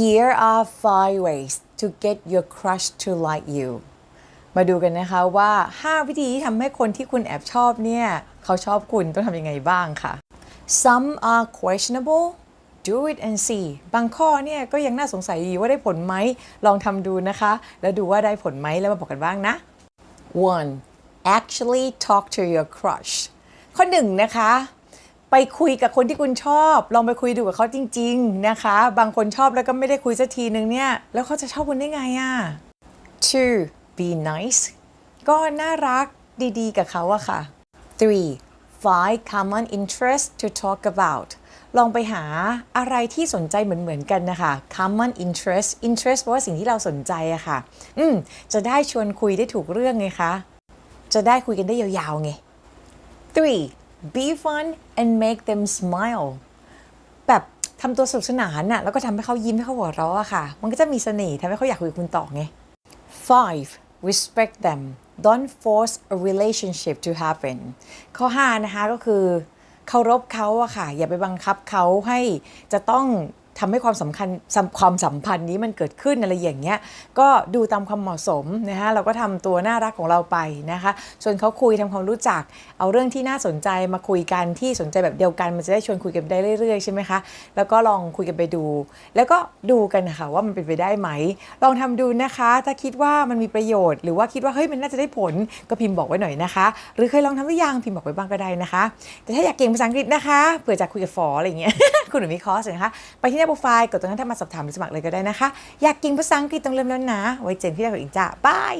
Here are five ways to get your crush to like you มาดูกันนะคะว่า 5 วิธีที่ทำให้คนที่คุณแอบชอบเนี่ย เขาชอบคุณต้องทำยังไงบ้างค่ะ Some are questionable do it and see บางข้อเนี่ยก็ยังน่าสงสัยอยู่ว่าได้ผลไหม ลองทำดูนะคะ แล้วดูว่าได้ผลไหมแล้วมาบอกกันบ้างนะ one actually talk to your crush ข้อหนึ่งนะคะ ไปคุยกับคนที่คุณชอบ ลองไปคุยดูกับเขาจริง ๆ นะคะ บางคนชอบแล้วก็ไม่ได้คุยสักทีนึงเนี่ย แล้วเขาจะชอบคุณได้ไงอะ two be nice ก็น่ารักดีๆ กับเขาอะค่ะ three find common interest to talk about ลองไปหาอะไรที่สนใจเหมือนๆกันนะคะ common interest interest แปลว่าสิ่งที่เราสนใจอะค่ะ อืม จะได้ชวนคุยได้ถูกเรื่องไงคะ จะได้คุยกันได้ยาวๆไง three be fun and make them smile แบบทำตัวสนุกสนานน่ะแล้วก็ทำให้เขายิ้มให้เขาหัวเราะอะค่ะ มันก็จะมีเสน่ห์ทำให้เขาอยากคุยกับคุณต่อไง five respect them don't force a relationship to happen ข้อ 5 นะคะก็คือเคารพเขาอะค่ะ อย่าไปบังคับเขาให้จะต้อง ทำให้ความสำคัญความสัมพันธ์นี้มันเกิดขึ้นอะไรอย่างเงี้ยก็ดูตามความเหมาะสมนะคะเราก็ทำตัวน่ารักของเราไปนะคะชวนเขาคุยทำความรู้จัก เอาเรื่องที่น่าสนใจมาคุยกันที่สนใจแบบเดียวกัน มันจะได้ชวนคุยกันได้เรื่อยๆใช่ไหมคะแล้วก็ลองคุยกันไปดู แล้วก็ดูกันนะคะว่ามันเป็นไปได้ไหม ลองทำดูนะคะ ถ้าคิดว่ามันมีประโยชน์ หรือว่าคิดว่าเฮ้ยมันน่าจะได้ผลก็พิมพ์บอกไว้หน่อยนะคะ หรือเคยลองทำหรือยังพิมพ์บอกไว้บ้างก็ได้นะคะ แต่ถ้าอยากเก่งภาษาอังกฤษนะคะเผื่อจะคุยกับฟออะไรอย่างเงี้ยคุณหนูมีคอร์สนะคะไปที่หน้าไฟล์กดตรงนั้นถ้ามาสอบถามหรือสมัครเลยก็ได้นะคะ อยากกินภาษาอังกฤษต้องเริ่มแล้วนะ ไว้เจอกันที่หน้าของอิงจ้าบาย